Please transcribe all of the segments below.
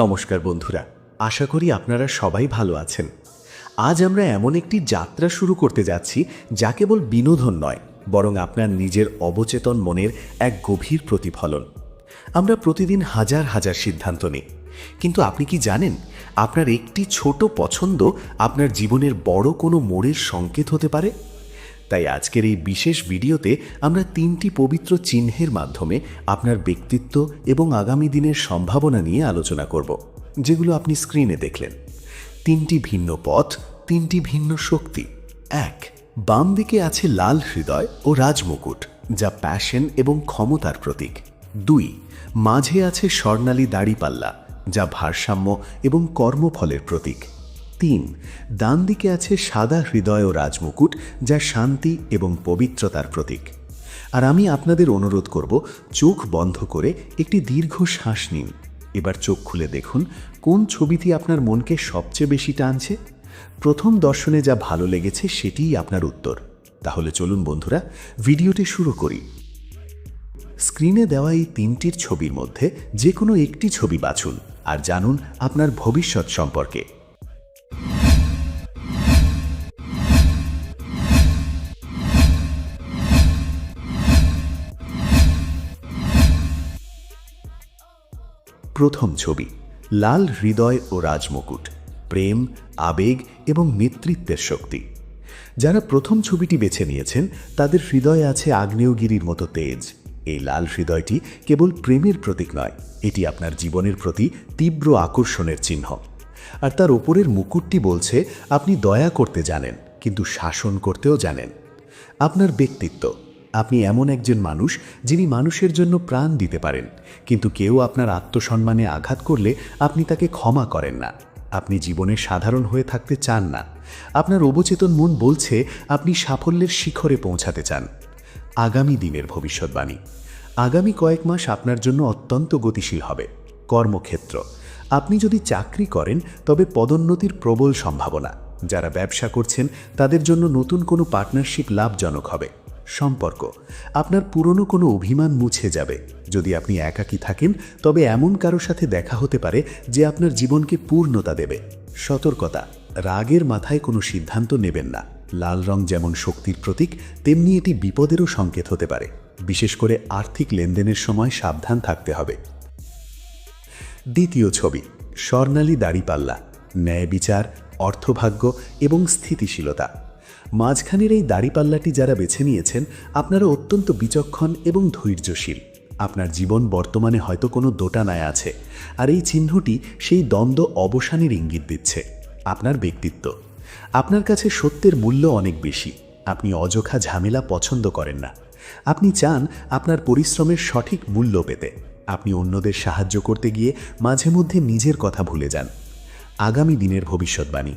নমস্কার বন্ধুরা, আশা করি আপনারা সবাই ভালো আছেন। আজ আমরা এমন একটি যাত্রা শুরু করতে যাচ্ছি যা কেবল বিনোদন নয়, বরং আপনার নিজের অবচেতন মনের এক গভীর প্রতিফলন। আমরা প্রতিদিন হাজার হাজার সিদ্ধান্ত নিই, কিন্তু আপনি কি জানেন, আপনার একটি ছোট পছন্দ আপনার জীবনের বড় কোনো মোড়ের সংকেত হতে পারে? তাই আজকের এই বিশেষ ভিডিওতে আমরা তিনটি পবিত্র চিহ্নের মাধ্যমে আপনার ব্যক্তিত্ব এবং আগামী দিনের সম্ভাবনা নিয়ে আলোচনা করব, যেগুলো আপনি স্ক্রিনে দেখলেন। তিনটি ভিন্ন পথ, তিনটি ভিন্ন শক্তি। এক, বাম দিকে আছে লাল হৃদয় ও রাজমুকুট, যা প্যাশন এবং ক্ষমতার প্রতীক। দুই, মাঝে আছে স্বর্ণালী দাড়িপাল্লা, যা ভারসাম্য এবং কর্মফলের প্রতীক। তিন। ডান দিকে আছে সাদা হৃদয় ও রাজমুকুট, যা শান্তি এবং পবিত্রতার প্রতীক। আর আমি আপনাদের অনুরোধ করব, চোখ বন্ধ করে একটি দীর্ঘ শ্বাস নিন। এবার চোখ খুলে দেখুন, কোন ছবিটি আপনার মনকে সবচেয়ে বেশি টানছে? প্রথম দর্শনে যা ভালো লেগেছে সেটিই আপনার উত্তর। তাহলে চলুন বন্ধুরা, ভিডিওটি শুরু করি। স্ক্রিনে দেওয়া এই তিনটির ছবির মধ্যে যে কোনো একটি ছবি বাছুন, আর জানুন আপনার ভবিষ্যৎ সম্পর্কে। প্রথম ছবি, লাল হৃদয় ও রাজমুকুট, প্রেম, আবেগ এবং নেতৃত্বের শক্তি। যারা প্রথম ছবিটি বেছে নিয়েছেন, তাদের হৃদয়ে আছে আগ্নেয়গিরির মতো তেজ। এই লাল হৃদয়টি কেবল প্রেমের প্রতীক নয়, এটি আপনার জীবনের প্রতি তীব্র আকর্ষণের চিহ্ন। আর তার ওপরের মুকুটটি বলছে, আপনি দয়া করতে জানেন, কিন্তু শাসন করতেও জানেন। আপনার ব্যক্তিত্ব আপনি এমন একজন মানুষ যিনি মানুষের জন্য প্রাণ দিতে পারেন, কিন্তু কেউ আপনার আত্মসম্মানে আঘাত করলে আপনি তাকে ক্ষমা করেন না। আপনি জীবনে সাধারণ হয়ে থাকতে চান না। আপনার অবচেতন মন বলছে আপনি সাফল্যের শিখরে পৌঁছাতে চান। আগামী দিনের ভবিষ্যৎবাণী। আগামী কয়েক মাস আপনার জন্য অত্যন্ত গতিশীল হবে। কর্মক্ষেত্র। আপনি যদি চাকরি করেন, তবে পদোন্নতির প্রবল সম্ভাবনা। যারা ব্যবসা করছেন, তাদের জন্য নতুন কোনো পার্টনারশিপ লাভজনক হবে। সম্পর্ক। আপনার পুরনো কোনো অভিমান মুছে যাবে। যদি আপনি একাকী থাকেন, তবে এমন কারও সাথে দেখা হতে পারে যে আপনার জীবনকে পূর্ণতা দেবে। সতর্কতা, রাগের মাথায় কোনো সিদ্ধান্ত নেবেন না। লাল রং যেমন শক্তির প্রতীক, তেমনি এটি বিপদেরও সংকেত হতে পারে। বিশেষ করে আর্থিক লেনদেনের সময় সাবধান থাকতে হবে। দ্বিতীয় ছবি, স্বর্ণালী দাড়িপাল্লা। ন্যায় বিচার, অর্থভাগ্য এবং স্থিতিশীলতা। মাঝখানের এই দাড়িপাল্লাটি যারা বেছে নিয়েছেন, আপনারা অত্যন্ত বিচক্ষণ এবং ধৈর্যশীল। আপনার জীবন বর্তমানে হয়তো কোনো দোটানায় আছে, আর এই চিহ্নটি সেই দ্বন্দ্ব অবসানের ইঙ্গিত দিচ্ছে। আপনার ব্যক্তিত্ব। আপনার কাছে সত্যের মূল্য অনেক বেশি। আপনি অযথা ঝামেলা পছন্দ করেন না। আপনি চান আপনার পরিশ্রমের সঠিক মূল্য পেতে। আপনি অন্যদের সাহায্য করতে গিয়ে মাঝে মধ্যে নিজের কথা ভুলে যান। আগামী দিনের ভবিষ্যৎবাণী।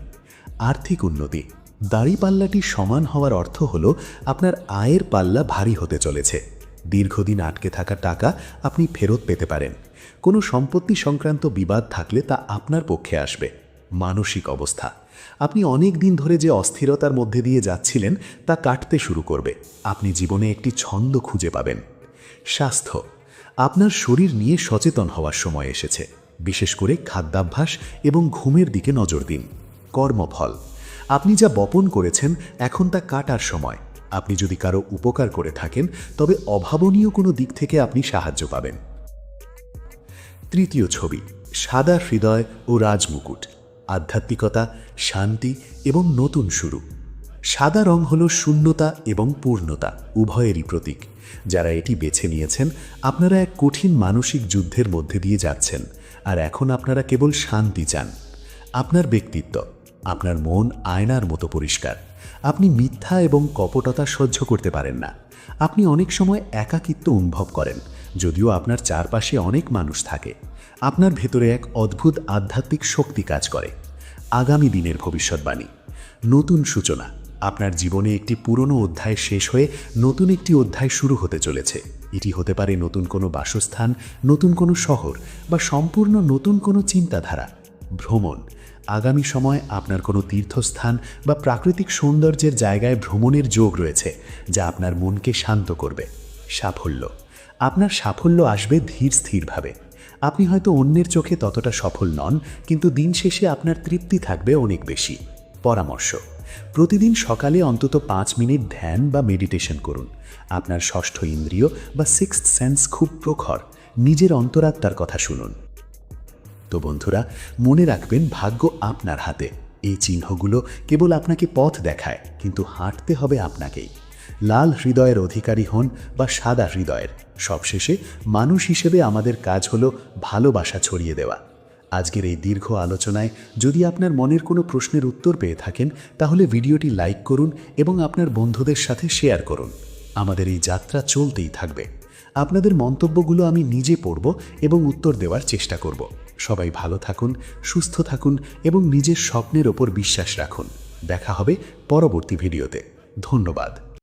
আর্থিক উন্নতি। দাড়ি পাল্লাটি সমান হওয়ার অর্থ হল আপনার আয়ের পাল্লা ভারী হতে চলেছে। দীর্ঘদিন আটকে থাকা টাকা আপনি ফেরত পেতে পারেন। কোনো সম্পত্তি সংক্রান্ত বিবাদ থাকলে তা আপনার পক্ষে আসবে। মানসিক অবস্থা। আপনি অনেক দিন ধরে যে অস্থিরতার মধ্যে দিয়ে যাচ্ছিলেন, তা কাটতে শুরু করবে। আপনি জীবনে একটি ছন্দ খুঁজে পাবেন। স্বাস্থ্য। আপনার শরীর নিয়ে সচেতন হওয়ার সময় এসেছে। বিশেষ করে খাদ্যাভ্যাস এবং ঘুমের দিকে নজর দিন। কর্মফল। আপনি যা বপন করেছেন এখন তা কাটার সময়। আপনি যদি কারও উপকার করে থাকেন, তবে অভাবনীয় কোনো দিক থেকে আপনি সাহায্য পাবেন। তৃতীয় ছবি, সাদা হৃদয় ও রাজমুকুট। আধ্যাত্মিকতা, শান্তি এবং নতুন শুরু। সাদা রং হল শূন্যতা এবং পূর্ণতা, উভয়েরই প্রতীক। যারা এটি বেছে নিয়েছেন, আপনারা এক কঠিন মানসিক যুদ্ধের মধ্যে দিয়ে যাচ্ছেন, আর এখন আপনারা কেবল শান্তি চান। আপনার ব্যক্তিত্ব আপনার মন আয়নার মতো পরিষ্কার। আপনি মিথ্যা এবং কপটতা সহ্য করতে পারেন না। আপনি অনেক সময় একাকিত্ব অনুভব করেন, যদিও আপনার চারপাশে অনেক মানুষ থাকে। আপনার ভেতরে এক অদ্ভুত আধ্যাত্মিক শক্তি কাজ করে। আগামী দিনের ভবিষ্যৎবাণী। নতুন সূচনা। আপনার জীবনে একটি পুরনো অধ্যায় শেষ হয়ে নতুন একটি অধ্যায় শুরু হতে চলেছে। এটি হতে পারে নতুন কোনো বাসস্থান, নতুন কোনো শহর বা সম্পূর্ণ নতুন কোনো চিন্তাধারা। ভ্রমণ। আগামী সময় আপনার কোনো তীর্থস্থান বা প্রাকৃতিক সৌন্দর্যের জায়গায় ভ্রমণের যোগ রয়েছে, যা আপনার মনকে শান্ত করবে। সাফল্য। আপনার সাফল্য আসবে ধীর স্থিরভাবে। আপনি হয়তো অন্যের চোখে ততটা সফল নন, কিন্তু দিন শেষে আপনার তৃপ্তি থাকবে অনেক বেশি। পরামর্শ। প্রতিদিন সকালে অন্তত পাঁচ মিনিট ধ্যান বা মেডিটেশন করুন। আপনার ষষ্ঠ ইন্দ্রিয় বা সিক্সথ সেন্স খুব প্রখর। নিজের অন্তরাত্মার কথা শুনুন। তো বন্ধুরা, মনে রাখবেন ভাগ্য আপনার হাতে। এই চিহ্নগুলো কেবল আপনাকে পথ দেখায়, কিন্তু হাঁটতে হবে আপনাকেই। লাল হৃদয়ের অধিকারী হন বা সাদা হৃদয়ের। সবশেষে মানুষ হিসেবে আমাদের কাজ হলো ভালোবাসা ছড়িয়ে দেওয়া। আজকের এই দীর্ঘ আলোচনায় যদি আপনার মনের কোনো প্রশ্নের উত্তর পেয়ে থাকেন, তাহলে ভিডিওটি লাইক করুন এবং আপনার বন্ধুদের সাথে শেয়ার করুন। আমাদের এই যাত্রা চলতেই থাকবে। আপনাদের মন্তব্যগুলো আমি নিজে পড়ব এবং উত্তর দেওয়ার চেষ্টা করব। সবাই ভালো থাকুন, সুস্থ থাকুন এবং নিজের স্বপ্নের ওপর বিশ্বাস রাখুন। দেখা হবে পরবর্তী ভিডিওতে। ধন্যবাদ।